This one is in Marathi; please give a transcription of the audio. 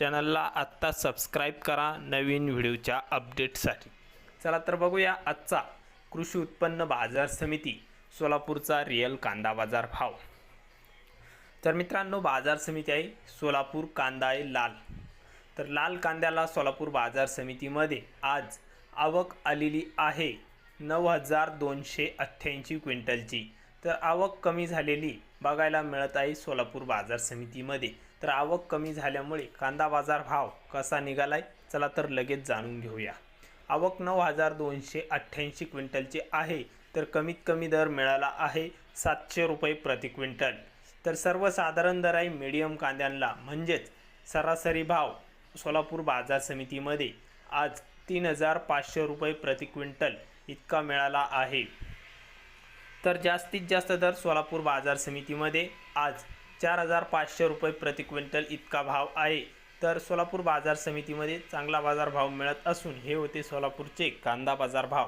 चॅनलला आत्ता सबस्क्राईब करा नवीन व्हिडिओच्या अपडेटसाठी चला तर बघूया आजचा कृषी उत्पन्न बाजार समिती सोलापूरचा रिअल कांदा बाजार भाव. तर मित्रांनो बाजार समिती आहे सोलापूर कांदा आहे लाल. तर लाल कांद्याला सोलापूर बाजार समितीमध्ये आज आवक आलेली आहे नऊ हजार दोनशे अठ्ठ्याऐंशी क्विंटलची. तर आवक कमी झालेली बघायला मिळत आहे सोलापूर बाजार समितीमध्ये. तर आवक कमी झाल्यामुळे कांदा बाजार भाव कसा निघालाय? चला तर लगेच जाणून घेऊया. आवक नऊ हजार दोनशे अठ्ठ्याऐंशी क्विंटलची आहे तर कमीत कमी दर मिळाला आहे सातशे रुपये प्रति क्विंटल. तर सर्वसाधारण दर आहे मिडियम कांद्यांना. म्हणजेच सरासरी भाव सोलापूर बाजार समितीमध्ये आज तीन हजार पाचशे रुपये प्रति क्विंटल इतका मिळाला आहे. तर जास्तीत जास्त दर सोलापूर बाजार समितीमध्ये आज चार हजार पाचशे रुपये प्रति क्विंटल इतका भाव आहे. तर सोलापूर बाजार समितीमध्ये चांगला बाजार भाव मिळत असून हे होते सोलापूरचे कांदा बाजार भाव.